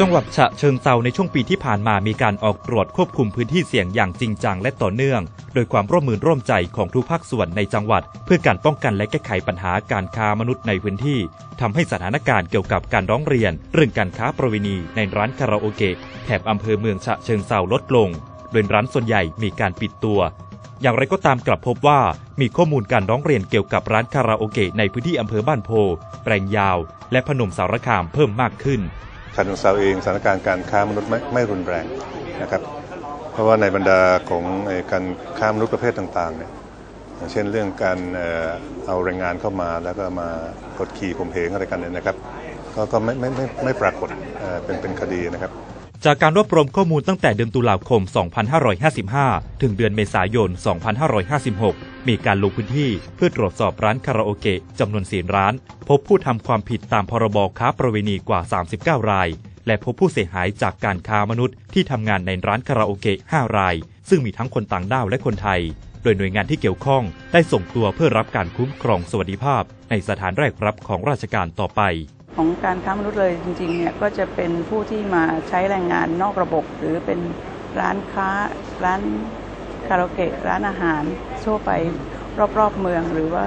จังหวัดฉะเชิงเซาในช่วงปีที่ผ่านมามีการออกตรวจควบคุมพื้นที่เสี่ยงอย่างจริงจังและต่อเนื่อง โดยความร่วมมือร่วมใจของทุกภาคส่วนในจังหวัด เพื่อการป้องกันและแก้ไขปัญหาการค้ามนุษย์ในพื้นที่ทำให้สถานการณ์เกี่ยวกับการร้องเรียน เรื่องการค้าประเวณีในร้านคาราโอเกะแถบอำเภอเมืองฉะเชิงเซาลดลง โดยร้านส่วนใหญ่มีการปิดตัว อย่างไรก็ตามกลับพบว่ามีข้อมูลการร้องเรียนเกี่ยวกับร้านคาราโอเกะในพื้นที่อำเภอบ้านโพ แปลงยาว และพนมสารคามเพิ่มมากขึ้น ฉะเชิงเซาเองสถานการณ์การค้ามนุษย์ไม่ไม่รุนแรงนะครับ เพราะว่าในบรรดาของการค้ามนุษย์ประเภทต่างๆเนี่ยอย่างเช่นเรื่องการเอาแรงงานเข้ามาแล้วก็มากดขี่ข่มเหงอะไรกันเนี่ยนะครับ ก็ก็ไม่ไม่ไม่ไม่ปรากฏเเป็นเป็นคดีนะครับ จากการรวบรวมข้อมูลตั้งแต่เดือนตุลาคม 2555 ถึงเดือนเมษายน 2556 มีการลงพื้นที่เพื่อตรวจสอบร้านคาราโอเกะจำนวน4ร้าน พบผู้ทำความผิดตามพรบค้าประเวณีกว่า 39 ราย และพบผู้เสียหายจากการค้ามนุษย์ที่ทำงานในร้านคาราโอเกะ5ราย ซึ่งมีทั้งคนต่างด้าวและคนไทย โดยหน่วยงานที่เกี่ยวข้องได้ส่งตัวเพื่อรับการคุ้มครองสวัสดิภาพ ในสถานแรกรับของราชการต่อไปของการค้ามนุษย์เลยจริงๆเนี่ยก็จะเป็นผู้ที่มาใช้แรงงานนอกระบบ หรือเป็นร้านค้าร้าน คาราโอเกะร้านอาหารทั่วไปรอบๆเมืองหรือว่า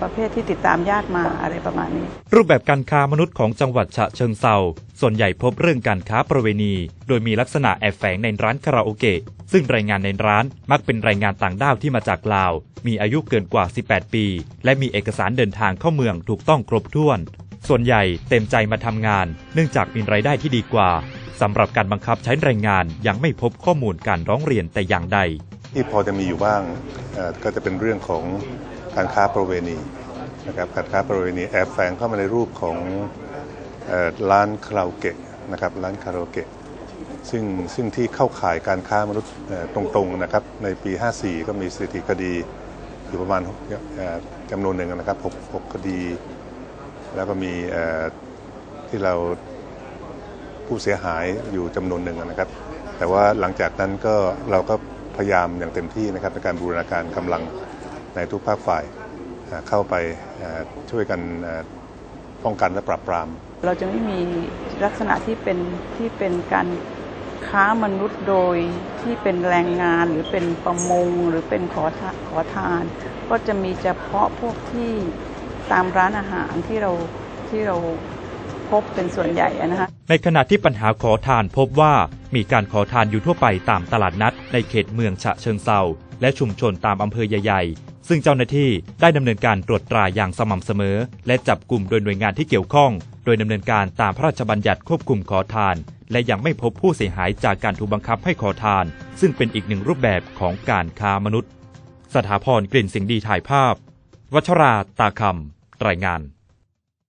ประเภทที่ติดตามญาติมาอะไรประมาณนี้ รูปแบบการค้ามนุษย์ของจังหวัดฉะเชิงเซาส่วนใหญ่พบเรื่องการค้าประเวณี โดยมีลักษณะแอบแฝงในร้านคาราโอเกะซึ่งแรงงานในร้านมักเป็นแรงงานต่างด้าวที่มาจากลาว มีอายุเกินกว่า 18 ปี และมีเอกสารเดินทางเข้าเมืองถูกต้องครบถ้วน ส่วนใหญ่เต็มใจมาทำงาน เนื่องจากมีรายได้ที่ดีกว่า สำหรับการบังคับใช้แรงงานยังไม่พบข้อมูลการร้องเรียนแต่อย่างใด ที่พอจะมีอยู่บ้างก็จะเป็นเรื่องของการค้าประเวณีนะครับการค้าประเวณีแอบแฝงเข้ามาในรูปของออร้านคาราโอเกะนะครับร้านคาราโอเกะซึ่งซึ่งที่เข้าข่ายการค้ามนุษย์ตรงๆนะครับในปี 54 ก็มีสถิติคดีอยู่ประมาณจำนวนหนึ่งนะครับหกหกคดี แล้วก็มีที่เรา ผู้เสียหายอยู่จำนวนหนึ่งนะครับ แต่ว่าหลังจากนั้นก็เราก็พยายามอย่างเต็มที่นะครับในการบูรณาการกำลังในทุกภาคฝ่ายเข้าไปช่วยกันป้องกันและปราบปราม เราจะไม่มีลักษณะที่เป็นที่เป็นการค้ามนุษย์โดยที่เป็นแรงงานหรือเป็นประมงหรือเป็นขอทขอทาน ก็จะมีเฉพาะพวกที่ตามร้านอาหารที่เราที่เรา พบเป็นส่วนใหญ่นะคะในขณะที่ปัญหาขอทานพบว่ามีการขอทานอยู่ทั่วไปตามตลาดนัด ในเขตเมืองฉะเชิงเซาและชุมชนตามอำเภอใหญ่ ๆ ซึ่งเจ้าหน้าที่ได้ดำเนินการตรวจตราอย่างสม่ำเสมอ และจับกลุ่มโดยหน่วยงานที่เกี่ยวข้อง โดยดำเนินการตามพระราชบัญญัติควบคุมขอทาน และยังไม่พบผู้เสียหายจากการถูกบังคับให้ขอทาน ซึ่งเป็นอีกหนึ่งรูปแบบของการค้ามนุษย์ สถาพรกลิ่นสิงดีถ่ายภาพ วัชราตาคำรายงาน